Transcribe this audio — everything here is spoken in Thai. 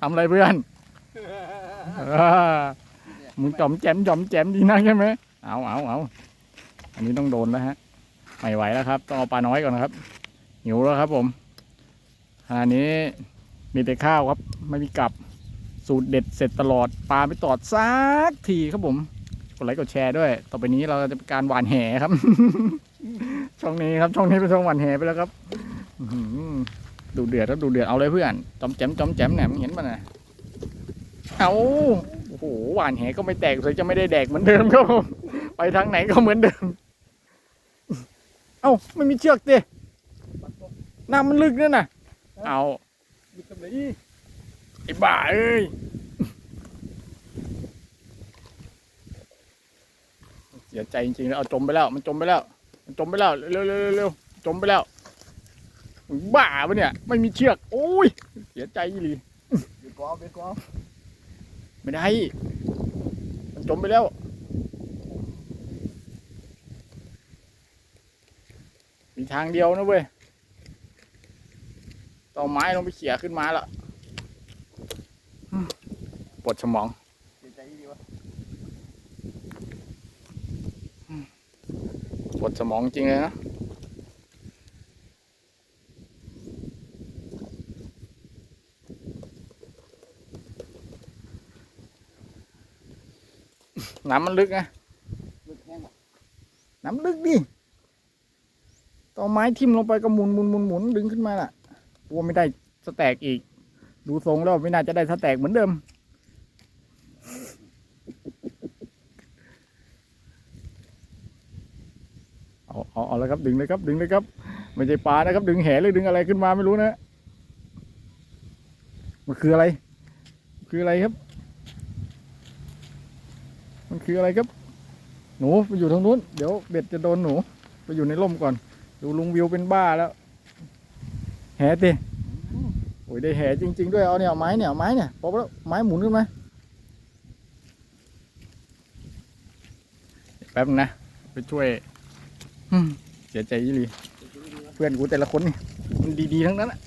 ทำอะไรเพื่อนอ่ามึงจอมแจมจอมแจมดีนักใช่ไหมเอาเอาเอาอันนี้ต้องโดนแล้วฮะ ไม่ไหวแล้วครับ ต้องเอาปลาน้อยก่อนนะครับหิวแล้วครับผมอันนี้มีแต่ข้าวครับ ไม่มีกับสูตรเด็ดเสร็จตลอดปลาไม่ตอดซักทีครับผมกดไลค์กดแชร์ด้วย ต่อไปนี้เราจะเป็นการหวานแหครับ ช่องนี้ครับช่องนี้เป็นช่องหวานแหไปแล้วครับอื้อหือ ดูเดือดแล้วดูเดือดเอาเลยเพื่อนจอมแจมจอมแจมเนี่ยมึงเห็นป่ะนะเอาโอ้โหหวานแหก็ไม่แตกเลยจะไม่ได้แดกเหมือนเดิมครับผมไปทางไหนก็เหมือนเดิม เอ้าไม่มีเชือกดิน้ำมันลึกนั่นน่ะ เอาไหนไอ้บ้าเอ้ยเสียใจจริงๆแล้วเอาจมไปแล้ว มันจมไปแล้ว มันจมไปแล้วเร็วเร็วเร็วจมไปแล้ว บ้าปะเนี่ย ไม่มีเชือก โอ้ย เสียใจอีหลีเบียดกอล์ฟเบียดกอล์ฟไม่ได้ มันจมไปแล้ว มีทางเดียวนะเว้ยต่องเอาไม้ลงไปเขี่ยขึ้นมาละอืมปวดสมองเสียใจดีวะปวดสมองจริงเลยนะ น้ำมันลึกนะลึกแห้งน้ำลึกดิต่อไม้ทิ่มลงไปก็หมุนหมุนหมุนหมุนดึงขึ้นมาล่ะกลัวไม่ได้สแต็กอีก ดูทรงแล้วไม่น่าจะได้สแต็กเหมือนเดิม เอาเอาเอาแล้วครับดึงเลยครับ ดึงเลยครับ ไม่ใช่ปลานะครับ ดึงแหเลยดึงอะไรขึ้นมาไม่รู้นะ มันคืออะไร คืออะไรครับ มันคืออะไรครับ หนูไปอยู่ทางนู้น เดี๋ยวเบ็ดจะโดนหนู ไปอยู่ในร่มก่อน ดูลุงวิวเป็นบ้าแล้ว แหติโอ้ยได้แหจริง ๆ ด้วย เอาเนี่ยไม้เนี่ยไม้เนี่ยพอแล้วไม้หมุนขึ้นไหมแป๊บนะ ไปช่วยเสียใจยี่ลีเพื่อนกูแต่ละคนนี่มันดีๆทั้งนั้นอะ